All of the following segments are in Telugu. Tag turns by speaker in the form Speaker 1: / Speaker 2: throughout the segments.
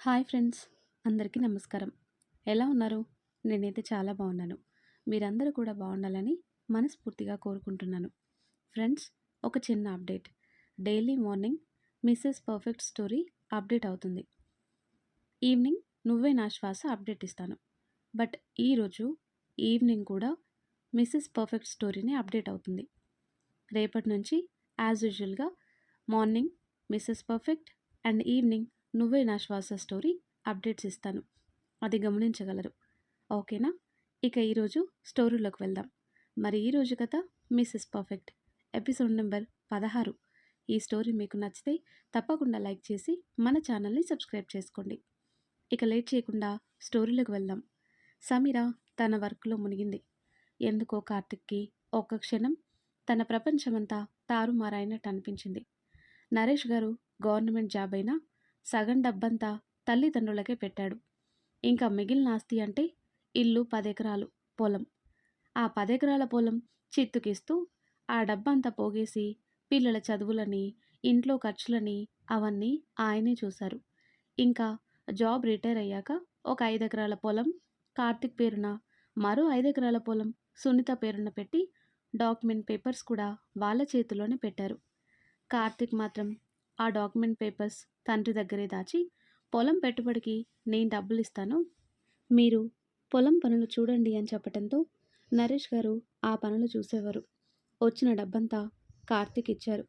Speaker 1: హాయ్ ఫ్రెండ్స్ అందరికీ నమస్కారం. ఎలా ఉన్నారు? నేనైతే చాలా బాగున్నాను. మీరందరూ కూడా బాగుండాలని మనస్ఫూర్తిగా కోరుకుంటున్నాను. ఫ్రెండ్స్ ఒక చిన్న update. Daily morning Mrs perfect story update అవుతుంది. ఈవినింగ్ నువ్వే నా శ్వాస అప్డేట్ ఇస్తాను. బట్ ఈరోజు ఈవినింగ్ కూడా మిస్సెస్ పర్ఫెక్ట్ స్టోరీనే అప్డేట్ అవుతుంది. రేపటి నుంచి యాజ్ యూజువల్గా morning Mrs perfect and evening Nuvve Naa Shwasa story updates ఇస్తాను. అది గమనించగలరు. ఓకేనా? ఇక ఈరోజు స్టోరీలోకి వెళ్దాం. మరి ఈరోజు కథ మిస్సెస్ పర్ఫెక్ట్. ఎపిసోడ్ నెంబర్ పదహారు. ఈ స్టోరీ మీకు నచ్చితే తప్పకుండా లైక్ చేసి మన ఛానల్ని సబ్స్క్రైబ్ చేసుకోండి. ఇక లేట్ చేయకుండా స్టోరీలోకి వెళ్దాం. సమీర తన వర్క్లో మునిగింది. ఎందుకో కార్తిక్కి ఒక్క క్షణం తన ప్రపంచమంతా తారుమారైనట్టు అనిపించింది. నరేష్ గారు గవర్నమెంట్ జాబ్ అయినా సగం డబ్బంతా తల్లిదండ్రులకే పెట్టాడు. ఇంకా మిగిలిన ఆస్తి అంటే ఇల్లు పదెకరాలు పొలం. ఆ పదెకరాల పొలం చిత్తుకిస్తూ ఆ డబ్బంతా పోగేసి పిల్లల చదువులని ఇంట్లో ఖర్చులని అవన్నీ ఆయనే చూశారు. ఇంకా జాబ్ రిటైర్ అయ్యాక ఒక ఐదు ఎకరాల పొలం కార్తిక్ పేరున మరో ఐదు ఎకరాల పొలం సునీత పేరున పెట్టి డాక్యుమెంట్ పేపర్స్ కూడా వాళ్ళ చేతిలోనే పెట్టారు. కార్తిక్ మాత్రం ఆ డాక్యుమెంట్ పేపర్స్ తండ్రి దగ్గరే దాచి పొలం పెట్టుబడికి నేను డబ్బులు ఇస్తాను మీరు పొలం పనులు చూడండి అని చెప్పడంతో నరేష్ గారు ఆ పనులు చూసేవారు. వచ్చిన డబ్బంతా కార్తిక్ ఇచ్చారు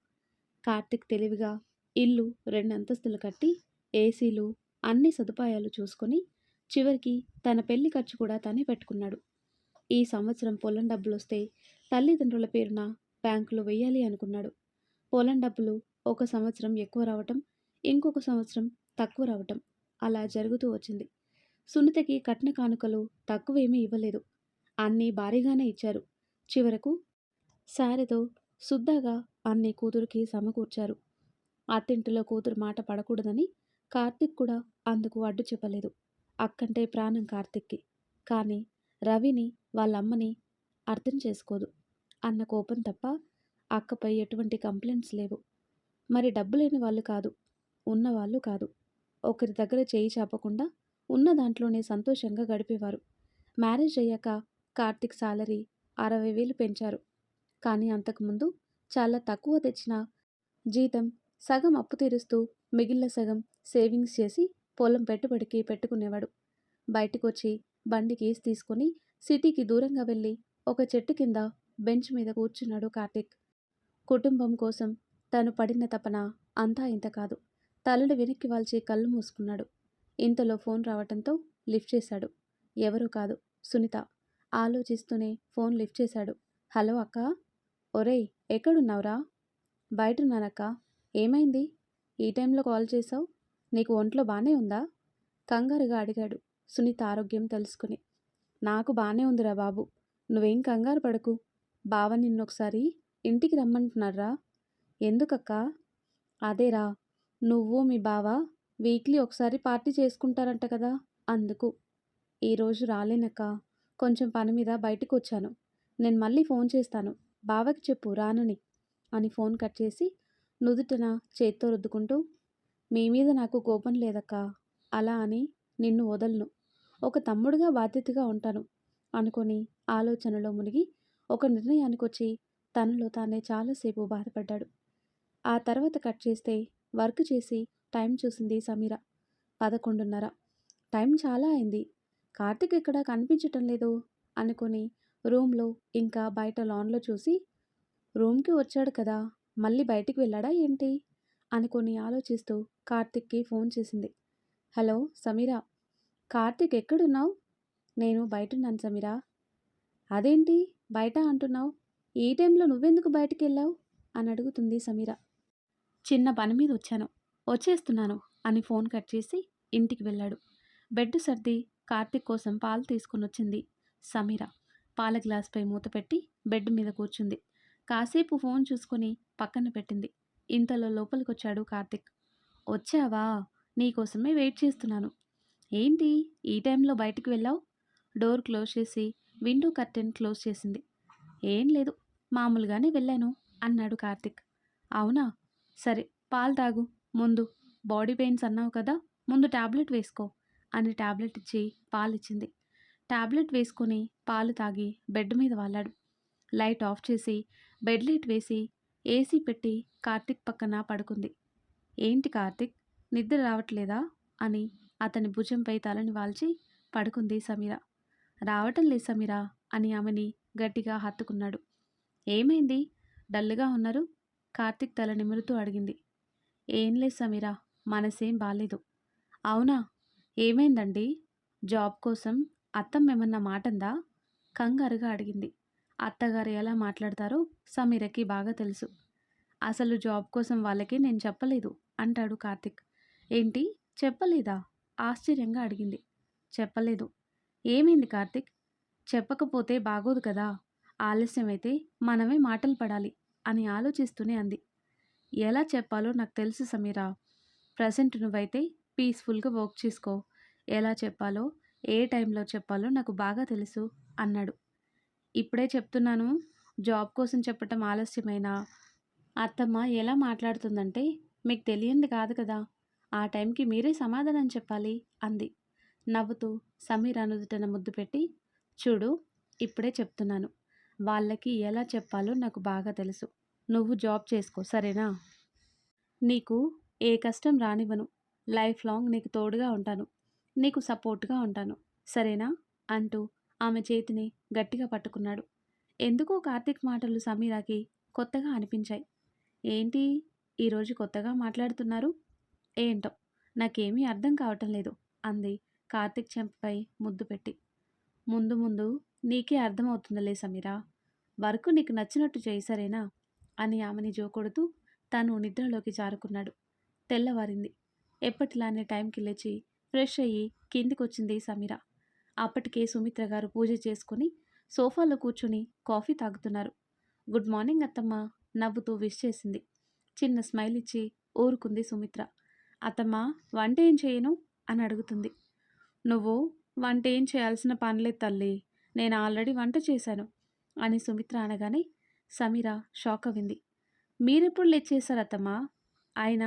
Speaker 1: కార్తిక్ తెలివిగా ఇల్లు రెండు అంతస్తులు కట్టి ఏసీలు అన్ని సదుపాయాలు చూసుకొని చివరికి తన పెళ్ళి ఖర్చు కూడా తనే పెట్టుకున్నాడు. ఈ సంవత్సరం పొలం డబ్బులు వస్తే తల్లిదండ్రుల పేరున బ్యాంకులో వెయ్యాలి అనుకున్నాడు. పొలం డబ్బులు ఒక సంవత్సరం ఎక్కువ రావటం ఇంకొక సంవత్సరం తక్కువ రావటం అలా జరుగుతూ వచ్చింది. సునీతకి కట్న కానుకలు తక్కువేమీ ఇవ్వలేదు. అన్నీ భారీగానే ఇచ్చారు. చివరకు శారీతో శుద్ధగా అన్ని కూతురికి సమకూర్చారు. అత్తింటిలో కూతురు మాట పడకూడదని కార్తిక్ కూడా అందుకు అడ్డు చెప్పలేదు. అక్కంటే ప్రాణం కార్తిక్కి. కానీ రవిని వాళ్ళమ్మని అర్థం చేసుకోదు. అన్న కోపం తప్ప అక్కపై ఎటువంటి కంప్లైంట్స్ లేవు. మరి డబ్బు లేని వాళ్ళు కాదు ఉన్నవాళ్ళు కాదు. ఒకరి దగ్గర చేయి చాపకుండా ఉన్న దాంట్లోనే సంతోషంగా గడిపేవారు. మ్యారేజ్ అయ్యాక కార్తిక్ సాలరీ అరవై వేలు పెంచారు. కానీ అంతకుముందు చాలా తక్కువ తెచ్చిన జీతం సగం అప్పు తీరుస్తూ మిగిలిన సగం సేవింగ్స్ చేసి పొలం పెట్టుబడికి పెట్టుకునేవాడు. బయటకొచ్చి బండి కేసు తీసుకొని సిటీకి దూరంగా వెళ్ళి ఒక చెట్టు కింద బెంచ్ మీద కూర్చున్నాడు కార్తిక్. కుటుంబం కోసం తను పడిన తపన అంతా ఇంత కాదు. తలడు వెనక్కి వాల్చి కళ్ళు మూసుకున్నాడు. ఇంతలో ఫోన్ రావటంతో లిఫ్ట్ చేశాడు. ఎవరూ కాదు సునీత. ఆలోచిస్తూనే ఫోన్ లిఫ్ట్ చేశాడు. హలో అక్క. ఒరేయ్ ఎక్కడున్నావురా? బయటున్నానక్క. ఏమైంది? ఈ టైంలో కాల్ చేశావు? నీకు ఒంట్లో బాగానే ఉందా? కంగారుగా అడిగాడు సునీత ఆరోగ్యం తెలుసుకుని. నాకు బాగానే ఉందిరా బాబు. నువ్వేం కంగారు పడకు. బావ నిన్నొకసారి ఇంటికి రమ్మంటున్నారా ఎందుకక్క? అదేరా నువ్వు మీ బావ వీక్లీ ఒకసారి పార్టీ చేసుకుంటారంట కదా? అందుకు. ఈరోజు రాలేనక్క. కొంచెం పని మీద బయటకు వచ్చాను నేను మళ్ళీ ఫోన్ చేస్తాను. బావకి చెప్పు రానని అని ఫోన్ కట్ చేసి నుదుటన చేత్తో రుద్దుకుంటూ మీ మీద నాకు కోపం లేదక్క. అలా అని నిన్ను వదలను. ఒక తమ్ముడుగా బాధ్యతగా ఉంటాను అనుకొని ఆలోచనలో మునిగి ఒక నిర్ణయానికి వచ్చి తనలో తానే చాలాసేపు బాధపడ్డాడు. ఆ తర్వాత కట్ చేస్తే వర్క్ చేసి టైం చూసింది సమీర. పదకొండున్నర. టైం చాలా అయింది. కార్తిక్ ఇక్కడ కనిపించటం లేదు అనుకుని రూమ్లో ఇంకా బయట లాన్లో చూసి రూమ్కి వచ్చాడు కదా మళ్ళీ బయటికి వెళ్ళాడా ఏంటి? అనుకొని ఆలోచిస్తూ కార్తిక్కి ఫోన్ చేసింది. హలో సమీరా కార్తిక్ ఎక్కడున్నావు? నేను బయటున్నాను సమీరా. అదేంటి బయట అంటున్నావు? ఈ టైంలో నువ్వెందుకు బయటికి వెళ్ళావు? అని అడుగుతుంది సమీరా. చిన్న పని మీద వచ్చాను. వచ్చేస్తున్నాను అని ఫోన్ కట్ చేసి ఇంటికి వెళ్ళాడు. బెడ్ సర్ది కార్తిక్ కోసం పాలు తీసుకుని వచ్చింది. సమీర పాల గ్లాస్పై మూత పెట్టి బెడ్ మీద కూర్చుంది. కాసేపు ఫోన్ చూసుకొని పక్కన పెట్టింది. ఇంతలో లోపలికి వచ్చాడు కార్తిక్. వచ్చావా? నీకోసమే వెయిట్ చేస్తున్నాను. ఏంటి? ఈ టైంలో బయటికి వెళ్ళావు? డోర్ క్లోజ్ చేసి విండో కర్టెన్ క్లోజ్ చేసింది. ఏం లేదు మామూలుగానే వెళ్ళాను అన్నాడు కార్తిక్. అవునా? సరే పాలు తాగు. ముందు బాడీ పెయిన్స్ అన్నావు కదా ముందు టాబ్లెట్ వేసుకో అని టాబ్లెట్ ఇచ్చి పాలిచ్చింది. టాబ్లెట్ వేసుకొని పాలు తాగి బెడ్ మీద వాలాడు. లైట్ ఆఫ్ చేసి బెడ్ లైట్ వేసి ఏసీ పెట్టి కార్తిక్ పక్కన పడుకుంది. ఏంటి కార్తిక్ నిద్ర రావట్లేదా? అని అతని భుజంపై తలని వాల్చి పడుకుంది సమీర. రావటం లేదు సమీర అని ఆమెని గట్టిగా హత్తుకున్నాడు. ఏమైంది? డల్గా ఉన్నారు? కార్తిక్ తల నిమురుతూ అడిగింది. ఏం లేదు మనసేం బాలేదు. అవునా? ఏమైందండి? జాబ్ కోసం అత్తమ్మ ఏమన్నా మాటందా? కంగారుగా అడిగింది. అత్తగారు ఎలా మాట్లాడతారో సమీరకి బాగా తెలుసు. అసలు జాబ్ కోసం వాళ్ళకి నేను చెప్పలేదు అంటాడు కార్తిక్. ఏంటి? చెప్పలేదా? ఆశ్చర్యంగా అడిగింది. చెప్పలేదు. ఏమైంది కార్తిక్? చెప్పకపోతే బాగోదు కదా. ఆలస్యమైతే మనమే మాటలు పడాలి. అని ఆలోచిస్తూనే అంది. ఎలా చెప్పాలో నాకు తెలుసు సమీరా. ప్రజెంట్ నువ్వైతే పీస్ఫుల్గా వర్క్ చేసుకో. ఎలా చెప్పాలో ఏ టైంలో చెప్పాలో నాకు బాగా తెలుసు అన్నాడు. ఇప్పుడే చెప్తున్నాను. జాబ్ కోసం చెప్పటం ఆలస్యమైనా? అత్తమ్మ ఎలా మాట్లాడుతుందంటే మీకు తెలియంది కాదు కదా. ఆ టైంకి మీరే సమాధానం చెప్పాలి అంది. నవ్వుతూ సమీర్ అనుదుటన ముద్దు పెట్టి చూడు ఇప్పుడే చెప్తున్నాను. వాళ్ళకి ఎలా చెప్పాలో నాకు బాగా తెలుసు. నువ్వు జాబ్ చేసుకో సరేనా? నీకు ఏ కష్టం రానివ్వను. లైఫ్ లాంగ్ నీకు తోడుగా ఉంటాను. నీకు సపోర్ట్గా ఉంటాను. సరేనా? అంటూ ఆమె చేతిని గట్టిగా పట్టుకున్నాడు. ఎందుకో కార్తీక్ మాటలు సమీరాకి కొత్తగా అనిపించాయి. ఏంటి? ఈరోజు కొత్తగా మాట్లాడుతున్నారు? ఏంటో? నాకేమీ అర్థం కావటం లేదు అంది కార్తీక్ చెంపపై ముద్దు పెట్టి. ముందు ముందు నీకే అర్థమవుతుందిలే సమీరా. వర్క్ నీకు నచ్చినట్టు చేయి సరేనా? అని ఆమెని జోకొడుతూ తను నిద్రలోకి జారుకున్నాడు. తెల్లవారింది. ఎప్పటిలానే టైంకి లేచి ఫ్రెష్ అయ్యి కిందికొచ్చింది సమీర. అప్పటికే సుమిత్ర గారు పూజ చేసుకుని సోఫాలో కూర్చుని కాఫీ తాగుతున్నారు. గుడ్ మార్నింగ్ అత్తమ్మ నవ్వుతూ విష్ చేసింది. చిన్న స్మైల్ ఇచ్చి ఊరుకుంది సుమిత్ర. అత్తమ్మ వంట ఏం చేయను? అని అడుగుతుంది. నువ్వు వంట ఏం చేయాల్సిన పనిలేదు తల్లి. నేను ఆల్రెడీ వంట చేశాను. అని సుమిత్ర అనగానే సమీర షాక్ అవింది మీరెప్పుడు లేచేశారు అత్తమ్మా ఆయన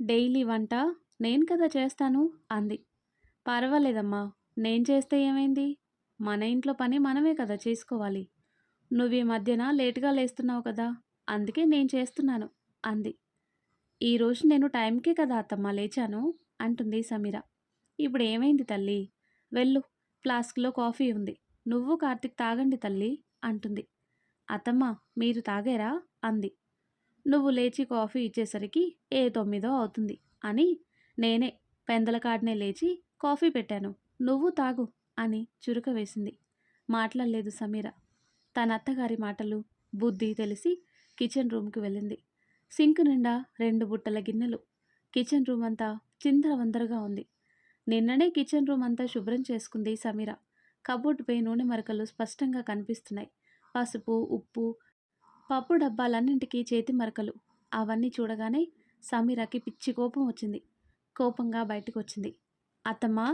Speaker 1: డైలీ వంట నేను కదా చేస్తాను అంది. పర్వాలేదమ్మా నేను చేస్తే ఏమైంది? మన ఇంట్లో పని మనమే కదా చేసుకోవాలి. నువ్వు ఈ మధ్యన లేటుగా లేస్తున్నావు కదా అందుకే నేను చేస్తున్నాను అంది. ఈరోజు నేను టైంకే కదా అత్తమ్మ లేచాను అంటుంది సమీర. ఇప్పుడు ఏమైంది తల్లి? వెళ్ళు ఫ్లాస్క్లో కాఫీ ఉంది. నువ్వు కార్తిక్ తాగండి తల్లి. అంటుంది. అత్తమ్మ మీరు తాగారా? అంది. నువ్వు లేచి కాఫీ ఇచ్చేసరికి ఏ తొమ్మిదో అవుతుంది అని నేనే పెందలకాడనే లేచి కాఫీ పెట్టాను. నువ్వు తాగు అని చురుక వేసింది. మాట్లాడలేదు సమీర. తన అత్తగారి మాటలు బుద్ధి తెలిసి కిచెన్ రూమ్కి వెళ్ళింది. సింక్ నిండా రెండు బుట్టల గిన్నెలు. కిచెన్ రూమ్ అంతా చిందరవందరగా ఉంది. నిన్ననే కిచెన్ రూమ్ అంతా శుభ్రం చేసుకుంది సమీర. కబోర్డుపై నూనె మరకలు స్పష్టంగా కనిపిస్తున్నాయి. పసుపు ఉప్పు పప్పు డబ్బాలన్నింటికీ చేతి మరకలు. అవన్నీ చూడగానే సమీరకి పిచ్చి కోపం వచ్చింది. కోపంగా బయటకు వచ్చింది అత్తమ్మా!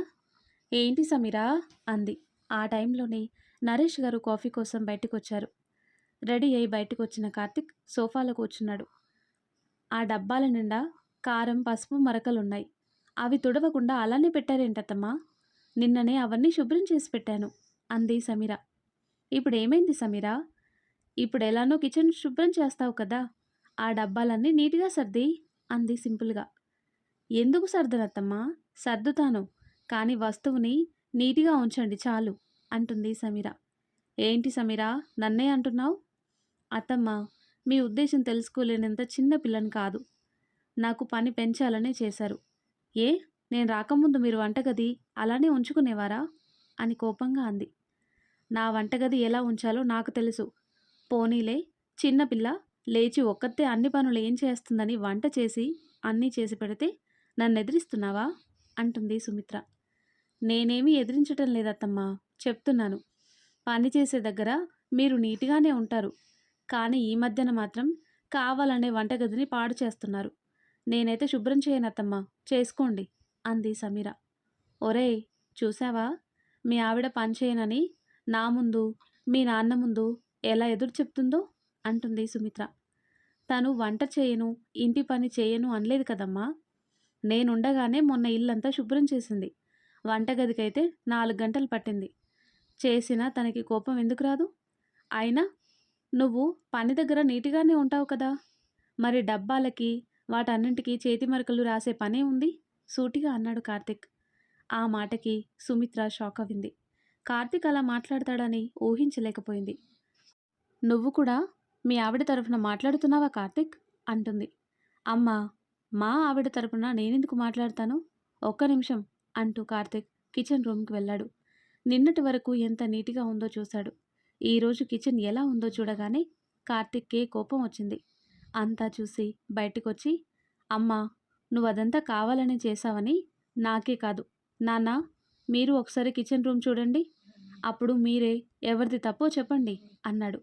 Speaker 1: ఏంటి సమీరా? అంది. ఆ టైంలోనే నరేష్ గారు కాఫీ కోసం బయటకు వచ్చారు రెడీ అయి బయటకు వచ్చిన కార్తిక్ సోఫాలో కూర్చున్నాడు. ఆ డబ్బాల నిండా కారం పసుపు మరకలున్నాయి. అవి తుడవకుండా అలానే పెట్టారేంటత్తమ్మా? నిన్ననే అవన్నీ శుభ్రం చేసి పెట్టాను అంది సమీర. ఇప్పుడు ఏమైంది సమీరా? ఇప్పుడు ఎలానో కిచెన్ శుభ్రం చేస్తావు కదా ఆ డబ్బాలన్నీ నీట్గా సర్ది అంది సింపుల్గా. ఎందుకు సర్దనత్తమ్మా? సర్దుతాను కానీ వస్తువుని నీట్గా ఉంచండి చాలు అంటుంది సమీర. ఏంటి సమీర? నన్నే అంటున్నావు? అత్తమ్మ మీ ఉద్దేశం తెలుసుకోలేనంత చిన్న పిల్లని కాదు. నాకు పని పెంచాలనే చేశారు. ఏ? నేను రాకముందు మీరు వంటగది అలానే ఉంచుకునేవారా? అని కోపంగా అంది. నా వంటగది ఎలా ఉంచాలో నాకు తెలుసు. పోనీలే చిన్నపిల్ల లేచి ఒక్కతే అన్ని పనులు ఏం చేస్తుందని వంట చేసి అన్నీ చేసి పెడితే నన్ను ఎదిరిస్తున్నావా అంటుంది సుమిత్ర. నేనేమీ ఎదిరించటం లేదత్తమ్మా చెప్తున్నాను. పని చేసే దగ్గర మీరు నీట్గానే ఉంటారు. కానీ ఈ మధ్యన మాత్రం కావాలనే వంటగదిని పాడు చేస్తున్నారు. నేనైతే శుభ్రం చేయనత్తమ్మా చేసుకోండి. అంది సమీర. ఒరేయ్ చూసావా మీ ఆవిడ పని చేయనని నా ముందు మీ నాన్న ముందు ఎలా ఎదురు చెప్తుందో? అంటుంది సుమిత్ర. తను వంట చేయను ఇంటి పని చేయను అనలేదు కదమ్మా. నేనుండగానే మొన్న ఇల్లంతా శుభ్రం చేసింది. వంటగదికైతే నాలుగు గంటలు పట్టింది. చేసినా తనకి కోపం ఎందుకు రాదు? అయినా నువ్వు పని దగ్గర నీటిగానే ఉంటావు కదా. మరి డబ్బాలకి వాటన్నింటికి చేతి మరకలు రాసే పనే ఉంది? సూటిగా అన్నాడు కార్తిక్. ఆ మాటకి సుమిత్ర షాక్ అయింది కార్తిక్ అలా మాట్లాడతాడని ఊహించలేకపోయింది. నువ్వు కూడా మీ ఆవిడ తరఫున మాట్లాడుతున్నావా కార్తిక్? అంటుంది. అమ్మా మా ఆవిడ తరపున నేనెందుకు మాట్లాడతాను? ఒక్క నిమిషం అంటూ కార్తిక్ కిచెన్ రూమ్కి వెళ్ళాడు. నిన్నటి వరకు ఎంత నీట్గా ఉందో చూశాడు. ఈరోజు కిచెన్ ఎలా ఉందో చూడగానే కార్తిక్కే కోపం వచ్చింది. అంతా చూసి బయటకొచ్చి అమ్మ నువ్వు అదంతా కావాలని చేశావని నాకే కాదు. నాన్న మీరు ఒకసారి కిచెన్ రూమ్ చూడండి. అప్పుడు మీరే ఎవరిది తప్పో చెప్పండి అన్నాడు.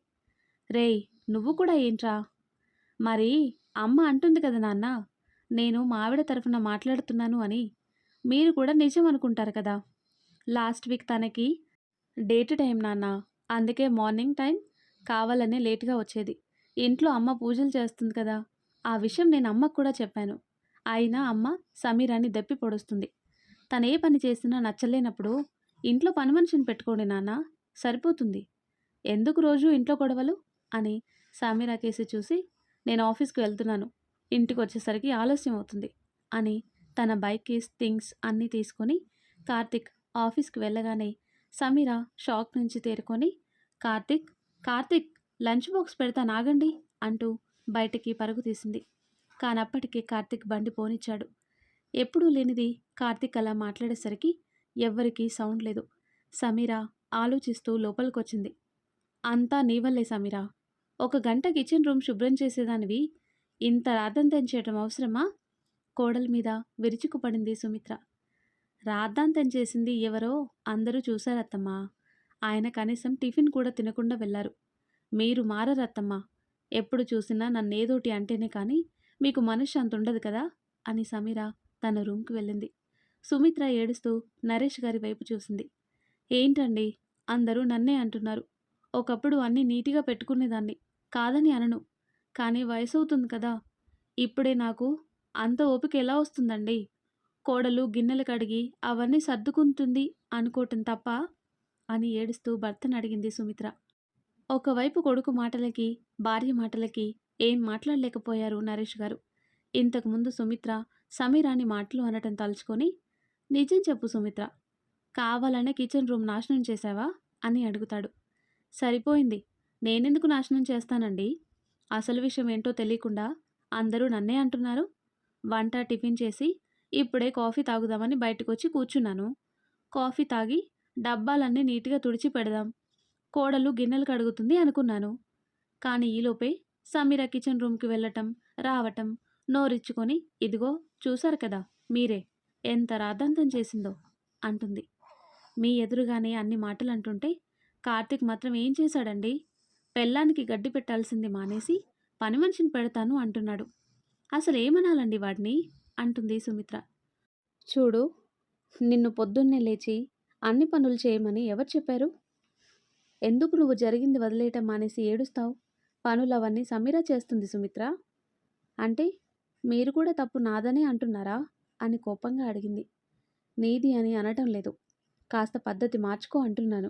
Speaker 1: రేయ్ నువ్వు కూడా ఏంట్రా? మరి అమ్మ అంటుంది కదా నాన్న నేను మావిడ తరఫున మాట్లాడుతున్నాను అని. మీరు కూడా నిజం అనుకుంటారు కదా? లాస్ట్ వీక్ తనకి డేట్ టైం నాన్న అందుకే మార్నింగ్ టైం కావాలనే లేట్గా వచ్చేది. ఇంట్లో అమ్మ పూజలు చేస్తుంది కదా ఆ విషయం నేను అమ్మకు కూడా చెప్పాను. అయినా అమ్మ సమీరాని దెప్పి పొడుస్తుంది. తను ఏ పని చేసినా నచ్చలేనప్పుడు ఇంట్లో పని మనిషిని పెట్టుకోండి నాన్న సరిపోతుంది. ఎందుకు రోజు ఇంట్లో గొడవలు? అని సమీరా కేసి చూసి నేను ఆఫీస్కి వెళ్తున్నాను ఇంటికి వచ్చేసరికి ఆలస్యం అవుతుంది అని తన బైక్ కేస్ థింగ్స్ అన్నీ తీసుకొని కార్తిక్ ఆఫీస్కి వెళ్ళగానే సమీర షాక్ నుంచి తేరుకొని కార్తిక్ కార్తిక్ లంచ్ బాక్స్ పెడతా నాగండి అంటూ బయటికి పరుగు తీసింది. కానప్పటికీ కార్తిక్ బండి పోనిచ్చాడు. ఎప్పుడూ లేనిది కార్తిక్ అలా మాట్లాడేసరికి ఎవ్వరికీ సౌండ్ లేదు. సమీర ఆలోచిస్తూ లోపలికొచ్చింది. అంతా నీవల్లే సమీరా. ఒక గంట కిచెన్ రూమ్ శుభ్రం చేసేదానివి ఇంత రాద్ధాంతం చేయటం అవసరమా? కోడల మీద విరుచుకుపడింది సుమిత్ర. రాద్ధాంతం చేసింది ఎవరో అందరూ చూశారత్తమ్మా. ఆయన కనీసం టిఫిన్ కూడా తినకుండా వెళ్ళారు. మీరు మారరత్తమ్మా. ఎప్పుడు చూసినా నన్నేదోటి అంటేనే కానీ మీకు మనశ్శాంతి ఉండదు కదా అని సమీర తన రూమ్కి వెళ్ళింది. సుమిత్ర ఏడుస్తూ నరేష్ గారి వైపు చూసింది. ఏంటండి? అందరూ నన్నే అంటున్నారు. ఒకప్పుడు అన్నీ నీట్గా పెట్టుకునేదాన్ని. కాదని అనను. కానీ వయసు అవుతుంది కదా. ఇప్పుడే నాకు అంత ఓపిక ఎలా వస్తుందండి? కోడలు గిన్నెలు కడిగి అవన్నీ సర్దుకుంటుంది అనుకోవటం తప్ప అని ఏడుస్తూ భర్తను అడిగింది సుమిత్ర. ఒకవైపు కొడుకు మాటలకి భార్య మాటలకి ఏం మాట్లాడలేకపోయారు నరేష్ గారు? ఇంతకుముందు సుమిత్ర సమీరాని మాటలు అనటం తలుచుకొని నిజం చెప్పు సుమిత్ర కావాలనే కిచెన్ రూమ్ నాశనం చేశావా? అని అడుగుతాడు. సరిపోయింది. నేనెందుకు నాశనం చేస్తానండి? అసలు విషయం ఏంటో తెలియకుండా అందరూ నన్నే అంటున్నారు. వంట టిఫిన్ చేసి ఇప్పుడే కాఫీ తాగుదామని బయటకు వచ్చి కూర్చున్నాను. కాఫీ తాగి డబ్బాలన్నీ నీట్గా తుడిచి పెడదాం. కోడలు గిన్నెలు కడుగుతుంది అనుకున్నాను. కానీ ఈలోపే సమీర కిచెన్ రూమ్కి వెళ్ళటం రావటం నోరిచ్చుకొని ఇదిగో చూశారు కదా మీరే. ఎంత రాద్ధాంతం చేసిందో అంటుంది. మీ ఎదురుగానే అన్ని మాటలు అంటుంటే కార్తీక్ మాత్రం ఏం చేశాడండి? పెళ్ళానికి గడ్డి పెట్టాల్సింది మానేసి పని మనిషిని పెడతాను అంటున్నాడు. అసలు ఏమనాలండి వాడిని? అంటుంది సుమిత్ర. చూడు నిన్ను పొద్దున్నే లేచి అన్ని పనులు చేయమని ఎవరు చెప్పారు? ఎందుకు నువ్వు జరిగింది వదిలేయటం మానేసి ఏడుస్తావు? పనులు అవన్నీ సమీర చేస్తుంది సుమిత్ర. అంటే మీరు కూడా తప్పు నాదనే అంటున్నారా? అని కోపంగా అడిగింది. నీది అని అనటం లేదు. కాస్త పద్ధతి మార్చుకో అంటున్నాను.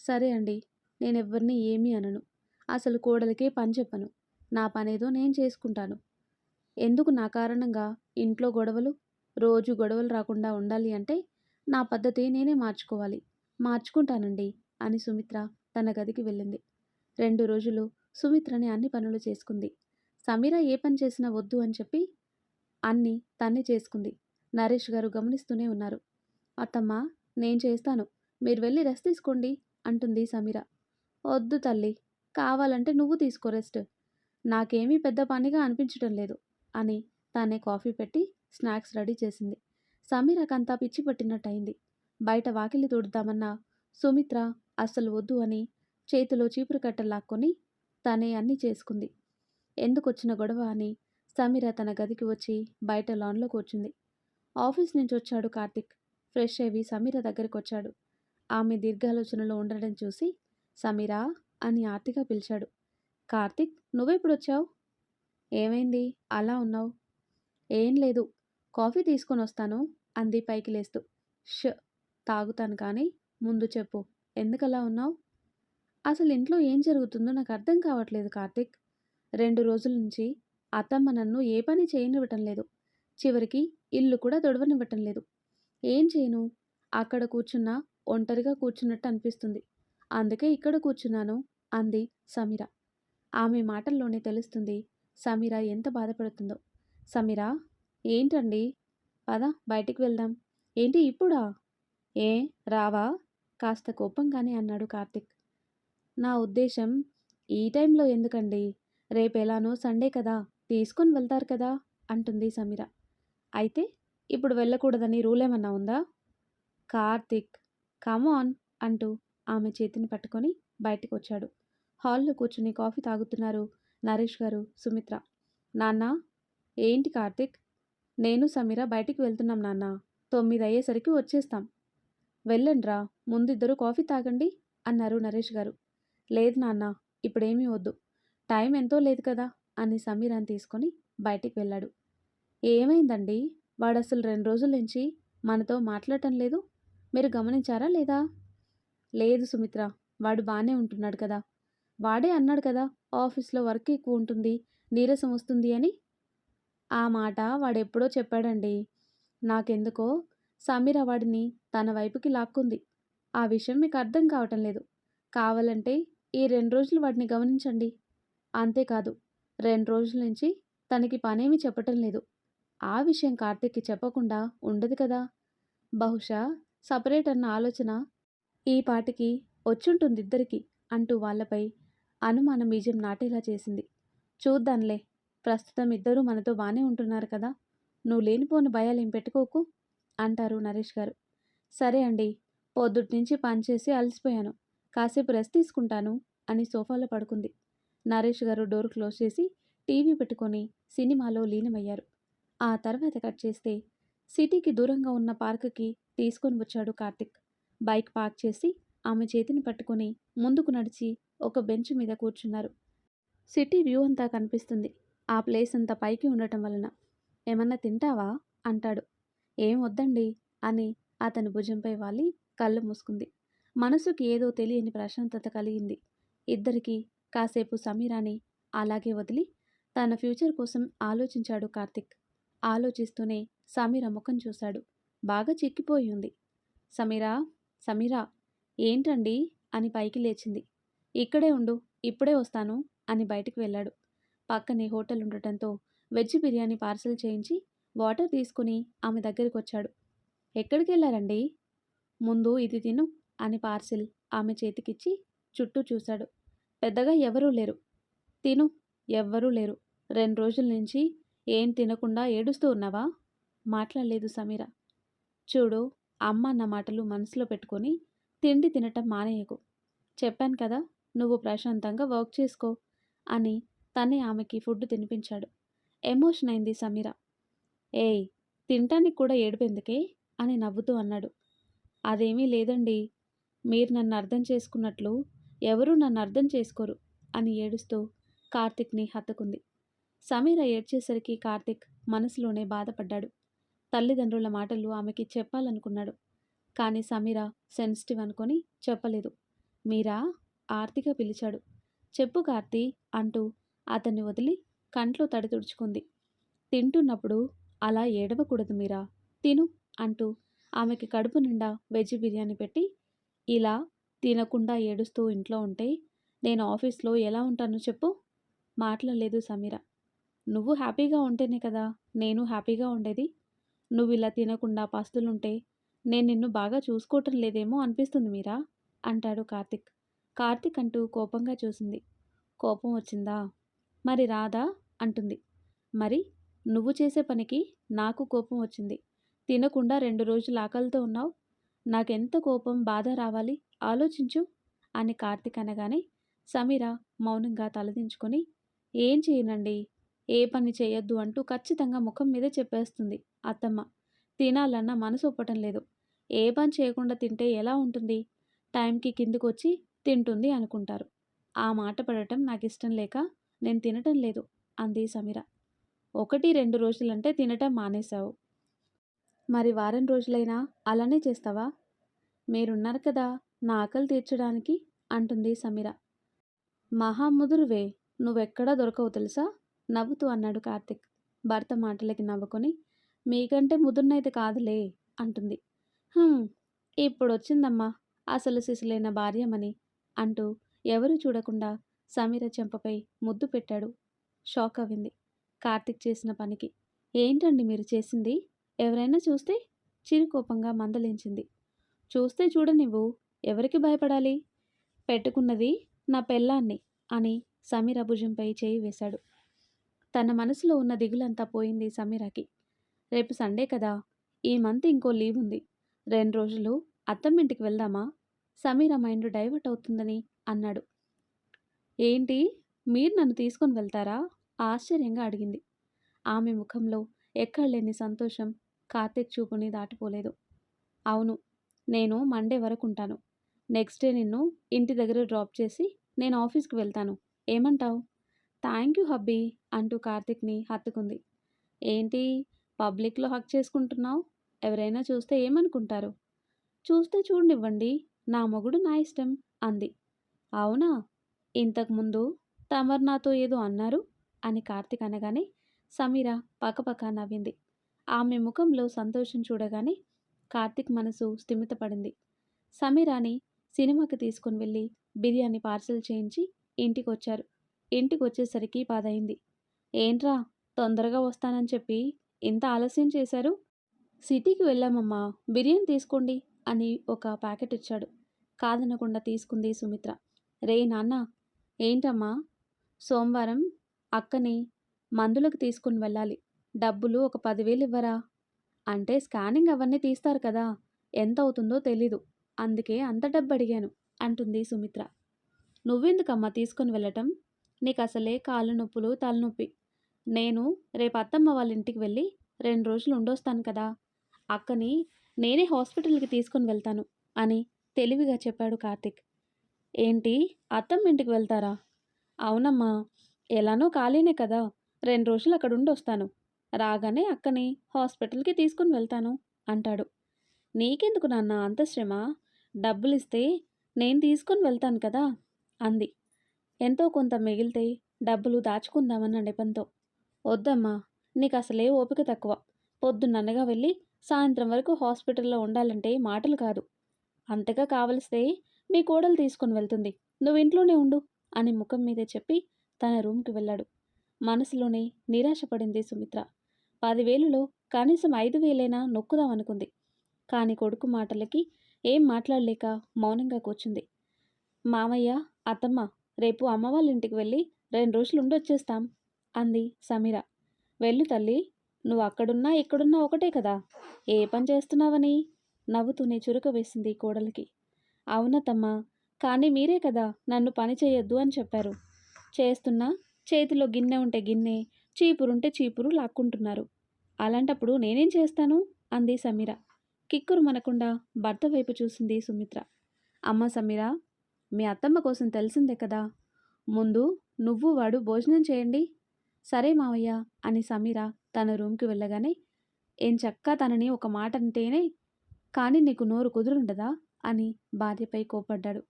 Speaker 1: సరే అండి నేనెవ్వరిని ఏమీ అనను. అసలు కోడలికే పని చెప్పను. నా పనేదో నేను చేసుకుంటాను. ఎందుకు నా కారణంగా ఇంట్లో గొడవలు రోజు గొడవలు రాకుండా ఉండాలి అంటే నా పద్ధతి నేనే మార్చుకోవాలి. మార్చుకుంటానండి అని సుమిత్ర తన గదికి వెళ్ళింది. రెండు రోజులు సుమిత్రని అన్ని పనులు చేసుకుంది. సమీర ఏ పని చేసినా వద్దు అని చెప్పి అన్ని తన్నే చేసుకుంది. నరేష్ గారు గమనిస్తూనే ఉన్నారు. అత్తమ్మ నేను చేస్తాను. మీరు వెళ్ళి రెస్ట్ తీసుకోండి అంటుంది సమీర. వద్దు తల్లి కావాలంటే నువ్వు తీసుకో రెస్ట్. నాకేమీ పెద్ద పనిగా అనిపించడం లేదు అని తానే కాఫీ పెట్టి స్నాక్స్ రెడీ చేసింది. సమీరకంతా పిచ్చి పట్టినట్టయింది. బయట వాకిలి తోడుద్దామన్నా సుమిత్ర అస్సలు వద్దు అని చేతిలో చీపురు కట్ట లాక్కొని తనే అన్నీ చేసుకుంది. ఎందుకొచ్చిన గొడవ అని సమీర తన గదికి వచ్చి బయట లాన్లో కూర్చుంది. ఆఫీస్ నుంచి వచ్చాడు కార్తిక్. ఫ్రెష్ అయ్యి సమీర దగ్గరికి వచ్చాడు. ఆమె దీర్ఘాలోచనలో ఉండడం చూసి సమీరా అని ఆర్తిగా పిలిచాడు. కార్తిక్ నువ్వెప్పుడు వచ్చావు? ఏమైంది? అలా ఉన్నావు? ఏం లేదు. కాఫీ తీసుకొని వస్తాను అంది పైకి లేస్తూ. ష్ తాగుతాను కానీ ముందు చెప్పు. ఎందుకలా ఉన్నావు? అసలు ఇంట్లో ఏం జరుగుతుందో నాకు అర్థం కావట్లేదు కార్తిక్. రెండు రోజుల నుంచి అత్తమ్మ నన్ను ఏ పని చేయనివ్వటం లేదు. చివరికి ఇల్లు కూడా తొడవనివ్వటం లేదు. ఏం చేయను? అక్కడ కూర్చున్నా ఒంటరిగా కూర్చున్నట్టు అనిపిస్తుంది. అందుకే ఇక్కడ కూర్చున్నాను అంది సమీర. ఆమె మాటల్లోనే తెలుస్తుంది సమీర ఎంత బాధపడుతుందో. సమీర ఏంటండి? పద బయటికి వెళ్దాం. ఏంటి ఇప్పుడా? ఏ రావా? కాస్త కోపంగానే అన్నాడు కార్తిక్. నా ఉద్దేశం ఈ టైంలో ఎందుకండి? రేపు ఎలానో సండే కదా తీసుకొని వెళ్తారు కదా అంటుంది సమీర. అయితే ఇప్పుడు వెళ్ళకూడదని రూల్ ఏమన్నా ఉందా? కార్తిక్ కమాన్ అంటూ ఆమె చేతిని పట్టుకొని బయటికి వచ్చాడు హాల్లో కూర్చుని కాఫీ తాగుతున్నారు నరేష్ గారు సుమిత్ర. నాన్న ఏంటి కార్తిక్? నేను సమీర బయటికి వెళ్తున్నాం నాన్న. తొమ్మిది అయ్యేసరికి వచ్చేస్తాం. వెళ్ళండ్రా ముందిద్దరూ కాఫీ తాగండి అన్నారు నరేష్ గారు. లేదు నాన్న ఇప్పుడేమీ వద్దు. టైం ఎంతో లేదు కదా? అని సమీరాన్ని తీసుకొని బయటికి వెళ్ళాడు. ఏమైందండి? వాడు అసలు రెండు రోజుల నుంచి మనతో మాట్లాడటం లేదు. మీరు గమనించారా లేదా? లేదు సుమిత్ర వాడు బాగానే ఉంటున్నాడు కదా. వాడే అన్నాడు కదా ఆఫీస్లో వర్క్ ఎక్కువ ఉంటుంది నీరసం వస్తుంది అని. ఆ మాట వాడెప్పుడో చెప్పాడండి. నాకెందుకో సమీర వాడిని తన వైపుకి లాక్కుంది. ఆ విషయం మీకు అర్థం కావటం లేదు. కావాలంటే ఈ రెండు రోజులు వాటిని గమనించండి. అంతేకాదు రెండు రోజుల నుంచి తనకి పనేమి చెప్పటం లేదు. ఆ విషయం కార్తీక్కి చెప్పకుండా ఉండదు కదా? బహుశా సపరేట్ అన్న ఆలోచన ఈ పాటికి వచ్చుంటుంది ఇద్దరికి అంటూ వాళ్ళపై అనుమానం బీజం నాటేలా చేసింది. చూద్దాంలే ప్రస్తుతం ఇద్దరూ మనతో బాగానే ఉంటున్నారు కదా? నువ్వు లేనిపోని భయాలు ఏం పెట్టుకోకు అంటారు నరేష్ గారు. సరే అండి పొద్దుటి నుంచి పనిచేసి అలసిపోయాను. కాసేపు రెస్ట్ తీసుకుంటాను అని సోఫాలో పడుకుంది. నరేష్ గారు డోర్ క్లోజ్ చేసి టీవీ పెట్టుకొని సినిమాలో లీనమయ్యారు. ఆ తర్వాత కట్ చేస్తే సిటీకి దూరంగా ఉన్న పార్కుకి తీసుకొని వచ్చాడు కార్తిక్. బైక్ పార్క్ చేసి ఆమె చేతిని పట్టుకొని ముందుకు నడిచి ఒక బెంచ్ మీద కూర్చున్నారు. సిటీ వ్యూ అంతా కనిపిస్తుంది. ఆ ప్లేస్ అంతా పైకి ఉండటం వలన. ఏమన్నా తింటావా? అంటాడు. ఏం వద్దండి అని అతని భుజంపై వాలి కళ్ళు మూసుకుంది. మనసుకి ఏదో తెలియని ప్రశాంతత కలిగింది. ఇద్దరికీ కాసేపు సమీరాని అలాగే వదిలి తన ఫ్యూచర్ కోసం ఆలోచించాడు కార్తిక్. ఆలోచిస్తూనే సమీర ముఖం చూశాడు. బాగా చిక్కిపోయి ఉంది. సమీరా సమీరా ఏంటండి? అని పైకి లేచింది. ఇక్కడే ఉండు ఇప్పుడే వస్తాను అని బయటికి వెళ్ళాడు. పక్కనే హోటల్ ఉండటంతో వెజ్ బిర్యానీ పార్సల్ చేయించి వాటర్ తీసుకుని ఆమె దగ్గరికి వచ్చాడు ఎక్కడికి వెళ్ళారండి ముందు ఇది తిను అని పార్సిల్ ఆమె చేతికిచ్చి చుట్టూ చూశాడు. పెద్దగా ఎవరూ లేరు. తిను ఎవ్వరూ లేరు. రెండు రోజుల నుంచి ఏం తినకుండా ఏడుస్తూ ఉన్నావా? మాట్లాడలేదు సమీర. చూడు అమ్మ అన్న మాటలు మనసులో పెట్టుకొని తిండి తినటం మానేయకు. చెప్పాను కదా నువ్వు ప్రశాంతంగా వర్క్ చేసుకో అని తనే ఆమెకి ఫుడ్ తినిపించాడు. ఎమోషన్ అయింది సమీర. ఏయ్ తినటానికి కూడా ఏడుపెందుకే అని నవ్వుతూ అన్నాడు. అదేమీ లేదండి. మీరు నన్ను అర్థం చేసుకున్నట్లు ఎవరూ నన్ను అర్థం చేసుకోరు అని ఏడుస్తూ కార్తిక్ని హత్తుకుంది. సమీర ఏడ్చేసరికి కార్తిక్ మనసులోనే బాధపడ్డాడు. తల్లిదండ్రుల మాటలు ఆమెకి చెప్పాలనుకున్నాడు. కానీ సమీర సెన్సిటివ్ అనుకొని చెప్పలేదు. మీరా? ఆర్తిగా పిలిచాడు. చెప్పు కార్తీ అంటూ అతన్ని వదిలి కంట్లో తడి తుడుచుకుంది. తింటున్నప్పుడు అలా ఏడవకూడదు మీరా తిను అంటూ ఆమెకి కడుపు నిండా వెజ్ బిర్యానీ పెట్టి ఇలా తినకుండా ఏడుస్తూ ఇంట్లో ఉంటే నేను ఆఫీస్లో ఎలా ఉంటానో చెప్పు. మాట్లాడలేదు సమీర. నువ్వు హ్యాపీగా ఉంటేనే కదా నేను హ్యాపీగా ఉండేది. నువ్వు ఇలా తినకుండా పస్తులుంటే నేను నిన్ను బాగా చూసుకోవటం లేదేమో అనిపిస్తుంది మీరా? అంటాడు కార్తిక్. కార్తిక్ అంటూ కోపంగా చూసింది. కోపం వచ్చిందా? మరి రాదా? అంటుంది. మరి నువ్వు చేసే పనికి నాకు కోపం వచ్చింది. తినకుండా రెండు రోజులు ఆకలితో ఉన్నావు. నాకెంత కోపం బాధ రావాలి? ఆలోచించు అని కార్తిక్ అనగానే సమీర మౌనంగా తలదించుకొని ఏం చేయనండి? ఏ పని చేయొద్దు అంటూ ఖచ్చితంగా ముఖం మీద చెప్పేస్తుంది అత్తమ్మ. తినాలన్న మనసు ఒప్పటం లేదు. ఏ పని చేయకుండా తింటే ఎలా ఉంటుంది? టైంకి కిందికి వచ్చి తింటుంది అనుకుంటారు. ఆ మాట పడటం నాకు ఇష్టం లేక నేను తినటం లేదు అంది సమీర. ఒకటి రెండు రోజులంటే తినటం మానేశావు. మరి వారం రోజులైనా అలానే చేస్తావా? మీరున్నారు కదా నా ఆకలి తీర్చడానికి అంటుంది సమీర. మహా ముదురువే నువ్వెక్కడా దొరకవు తెలుసా? నవ్వుతూ అన్నాడు కార్తిక్. భర్త మాటలకి నవ్వుకొని మీకంటే ముదురునైతే కాదులే అంటుంది. ఇప్పుడు వచ్చిందమ్మా అసలు సిసలైన భార్యమని అంటూ ఎవరు చూడకుండా సమీర చెంపపై ముద్దు పెట్టాడు. షాక్ అవింది కార్తిక్ చేసిన పనికి. ఏంటండి మీరు చేసింది? ఎవరైనా చూస్తే చిరుకోపంగా మందలించింది. చూస్తే చూడ నువ్వు. ఎవరికి భయపడాలి? పెట్టుకున్నది నా పెళ్ళాన్ని అని సమీర భుజంపై చేయి వేశాడు. తన మనసులో ఉన్న దిగులంతా పోయింది సమీరకి. రేపు సండే కదా. ఈ మంత్ ఇంకో లీవ్ ఉంది. రెండు రోజులు అత్తమ్మింటికి వెళ్దామా? సమీర మైండ్ డైవర్ట్ అవుతుందని అన్నాడు. ఏంటి? మీరు నన్ను తీసుకొని వెళ్తారా? ఆశ్చర్యంగా అడిగింది. ఆమె ముఖంలో ఎక్కడలేని సంతోషం కార్తీక్ చూపుని దాటిపోలేదు. అవును నేను మండే వరకు ఉంటాను. నెక్స్ట్ డే నిన్ను ఇంటి దగ్గర డ్రాప్ చేసి నేను ఆఫీస్కి వెళ్తాను. ఏమంటావు? థ్యాంక్ యూ హబ్బీ అంటూ కార్తీక్ని హత్తుకుంది. ఏంటి? పబ్లిక్లో హక్ చేసుకుంటున్నావు? ఎవరైనా చూస్తే ఏమనుకుంటారు? చూస్తే చూడనివ్వండి. నా మొగుడు నా ఇష్టం అంది. అవునా? ఇంతకుముందు తమరు నాతో ఏదో అన్నారు అని కార్తిక్ అనగానే సమీర పక్కపక్క నవ్వింది. ఆమె ముఖంలో సంతోషం చూడగానే కార్తిక్ మనసు స్థిమితపడింది. సమీరాని సినిమాకి తీసుకుని వెళ్ళి బిర్యానీ పార్సల్ చేయించి ఇంటికి వచ్చారు ఇంటికి వచ్చేసరికి పదయింది ఏంట్రా తొందరగా వస్తానని చెప్పి ఇంత ఆలస్యం చేశారు? సిటీకి వెళ్ళామమ్మా బిర్యానీ తీసుకోండి అని ఒక ప్యాకెట్ ఇచ్చాడు. కాదనకుండా తీసుకుంది సుమిత్ర. రే నాన్న ఏంటమ్మా? సోమవారం అక్కని మందులకు తీసుకుని వెళ్ళాలి. డబ్బులు ఒక పదివేలు ఇవ్వరా? అంటే స్కానింగ్ అవన్నీ తీస్తారు కదా ఎంత అవుతుందో తెలీదు. అందుకే అంత డబ్బు అడిగాను అంటుంది సుమిత్ర. నువ్వెందుకమ్మా తీసుకొని వెళ్ళటం? నీకు అసలే కాళ్ళు నొప్పులు తలనొప్పి. నేను రేపు అత్తమ్మ వాళ్ళ ఇంటికి వెళ్ళి రెండు రోజులు ఉండొస్తాను కదా అక్కని నేనే హాస్పిటల్కి తీసుకొని వెళ్తాను అని తెలివిగా చెప్పాడు కార్తిక్. ఏంటి అత్తమ్మ ఇంటికి వెళ్తారా? అవునమ్మా ఎలానో ఖాళీనే కదా రెండు రోజులు అక్కడ ఉండొస్తాను. రాగానే అక్కని హాస్పిటల్కి తీసుకుని వెళ్తాను అంటాడు. నీకెందుకు నాన్న అంత శ్రమ? డబ్బులిస్తే నేను తీసుకొని వెళ్తాను కదా? అంది. ఎంతో కొంత మిగిలితే డబ్బులు దాచుకుందామన్న నెపంతో. వద్దమ్మా నీకు అసలే ఓపిక తక్కువ. పొద్దున్ననగా వెళ్ళి సాయంత్రం వరకు హాస్పిటల్లో ఉండాలంటే మాటలు కాదు. అంతగా కావలిస్తే మీ కోడలు తీసుకొని వెళ్తుంది. నువ్వు ఇంట్లోనే ఉండు అని ముఖం మీదే చెప్పి తన రూమ్కి వెళ్ళాడు. మనసులోనే నిరాశపడింది సుమిత్ర. పదివేలులో కనీసం ఐదు వేలైనా నొక్కుదామనుకుంది. కానీ కొడుకు మాటలకి ఏం మాట్లాడలేక మౌనంగా కూర్చుంది. మామయ్య అత్తమ్మ రేపు అమ్మ వాళ్ళ ఇంటికి వెళ్ళి రెండు రోజులు ఉండొచ్చేస్తాం అంది సమీర. వెళ్ళు తల్లి నువ్వు అక్కడున్నా ఇక్కడున్నా ఒకటే కదా ఏ పని చేస్తున్నావని? నవ్వుతూనే చురుక వేసింది కోడలికి. అవునతమ్మా కానీ మీరే కదా నన్ను పని చేయొద్దు అని చెప్పారు. చేస్తున్నా చేతిలో గిన్నె ఉంటే గిన్నె చీపురుంటే చీపురు లాక్కుంటున్నారు. అలాంటప్పుడు నేనేం చేస్తాను? అంది సమీర. కిక్కురు మనకుండా భర్త వైపు చూసింది సుమిత్ర. అమ్మ సమీర మీ అత్తమ్మ కోసం తెలిసిందే కదా. ముందు నువ్వు వాడు భోజనం చేయండి. సరే మావయ్య అని సమీర తన రూమ్కి వెళ్ళగానే ఏం చక్క తనని ఒక మాట అంటేనే కానీ నీకు నోరు కుదురుండదా? అని భార్యపై కోపడ్డాడు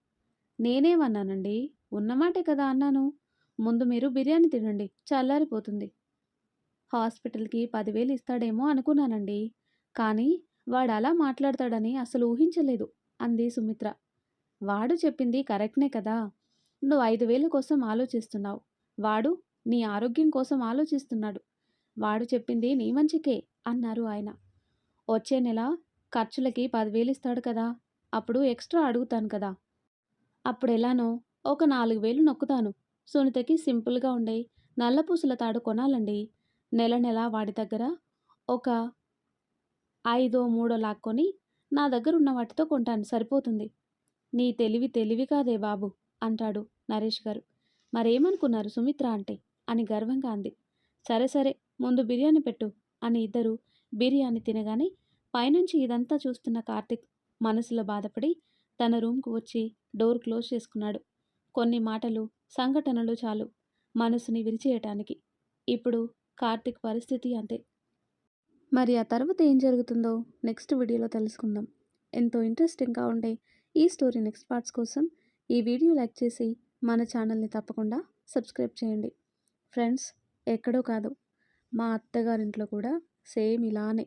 Speaker 1: నేనేమన్నానండి? ఉన్నమాటే కదా అన్నాను. ముందు మీరు బిర్యానీ తినండి. చల్లారిపోతుంది. హాస్పిటల్కి పదివేలు ఇస్తాడేమో అనుకున్నానండి. కానీ వాడు అలా మాట్లాడతాడని అసలు ఊహించలేదు అంది సుమిత్ర. వాడు చెప్పింది కరెక్ట్నే కదా. నువ్వు ఐదు వేల కోసం ఆలోచిస్తున్నావు. వాడు నీ ఆరోగ్యం కోసం ఆలోచిస్తున్నాడు. వాడు చెప్పింది నీ మంచికే అన్నారు ఆయన. వచ్చే నెల ఖర్చులకి పదివేలు ఇస్తాడు కదా. అప్పుడు ఎక్స్ట్రా అడుగుతాను కదా. అప్పుడు ఎలానో ఒక నాలుగు వేలు నొక్కుతాను. సునీతకి సింపుల్గా ఉండే నల్లపూసల తాడు కొనాలండి. నెల నెల వాడి దగ్గర ఒక ఐదో మూడో లాక్కొని నా దగ్గర ఉన్న వాటితో కొంటాను సరిపోతుంది. నీ తెలివి తెలివి కాదే బాబు అంటాడు నరేష్ గారు. మరేమనుకున్నారు సుమిత్ర అంటే? అని గర్వంగా అంది. సరే సరే ముందు బిర్యానీ పెట్టు అని ఇద్దరు బిర్యానీ తినగానే పైనుంచి ఇదంతా చూస్తున్న కార్తిక్ మనసులో బాధపడి తన రూమ్కు వచ్చి డోర్ క్లోజ్ చేసుకున్నాడు. కొన్ని మాటలు సంఘటనలు చాలు మనసుని విరిచేయటానికి. ఇప్పుడు కార్తిక్ పరిస్థితి అంతే. మరి ఆ తర్వాత ఏం జరుగుతుందో నెక్స్ట్ వీడియోలో తెలుసుకుందాం. ఎంతో ఇంట్రెస్టింగ్గా ఉండే ఈ స్టోరీ నెక్స్ట్ పార్ట్స్ కోసం ఈ వీడియో లైక్ చేసి మన ఛానల్ని తప్పకుండా సబ్స్క్రైబ్ చేయండి. ఫ్రెండ్స్ ఎక్కడో కాదు మా అత్తగారింట్లో కూడా సేమ్ ఇలానే.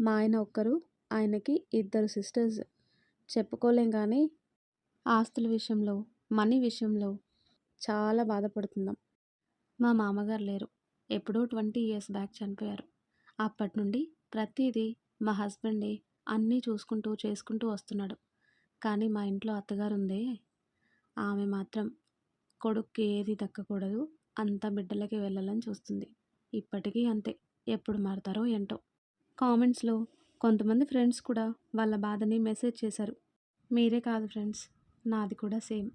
Speaker 1: మా ఆయన ఒక్కరు ఆయనకి ఇద్దరు సిస్టర్స్. చెప్పుకోలేం కానీ ఆస్తుల విషయంలో మనీ విషయంలో చాలా బాధపడుతున్నాం. మా మామగారు లేరు. ఎప్పుడో ట్వంటీ ఇయర్స్ బ్యాక్ చనిపోయారు. అప్పటి నుండి ప్రతిదీ మా హస్బెండే అన్నీ చూసుకుంటూ చేసుకుంటూ వస్తున్నాడు. కానీ మా ఇంట్లో అత్తగారు ఉందే ఆమె మాత్రం కొడుక్కి ఏది దక్కకూడదు అంత బిడ్డలకి వెళ్ళాలని చూస్తుంది. ఇప్పటికీ అంతే. ఎప్పుడు మారుతారో ఏంటో. కామెంట్స్లో కొంతమంది ఫ్రెండ్స్ కూడా వాళ్ళ బాధని మెసేజ్ చేశారు. మీరే కాదు ఫ్రెండ్స్ నాది కూడా సేమ్.